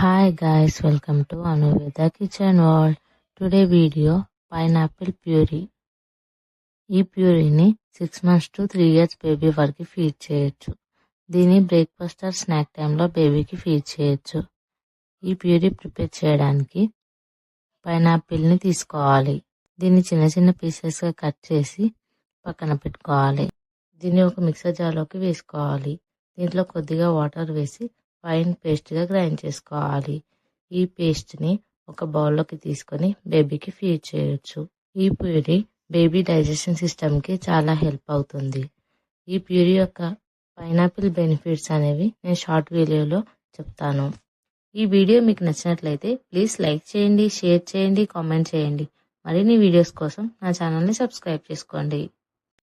Hi guys, welcome to Anuveda Kitchen World. Today video pineapple puree. ఈ ప్యూరీని six months to three years baby వరకు feed చేయొచ్చు. దీన్ని breakfast are snack టైంలో బేబీకి feed చేయొచ్చు. ఈ ప్యూరీ ప్రిపేర్ చేయడానికి పైనాపిల్ని తీసుకోవాలి. దీన్ని చిన్న చిన్న పీసెస్గా కట్ చేసి పక్కన పెట్టుకోవాలి. దీన్ని ఒక మిక్సర్ జార్లోకి వేసుకోవాలి. దీంట్లో కొద్దిగా వాటర్ వేసి ఫైన్ పేస్ట్గా గ్రైండ్ చేసుకోవాలి. ఈ పేస్ట్ని ఒక బౌల్లోకి తీసుకొని బేబీకి ఫీడ్ చేయొచ్చు. ఈ ప్యూరీ బేబీ డైజెషన్ సిస్టమ్కి చాలా హెల్ప్ అవుతుంది. ఈ ప్యూరీ యొక్క పైనాపిల్ బెనిఫిట్స్ అనేవి నేను షార్ట్ వీడియోలో చెప్తాను. ఈ వీడియో మీకు నచ్చినట్లయితే ప్లీజ్ లైక్ చేయండి షేర్ చేయండి కామెంట్ చేయండి. మరిన్ని వీడియోస్ కోసం నా ఛానల్ని సబ్స్క్రైబ్ చేసుకోండి.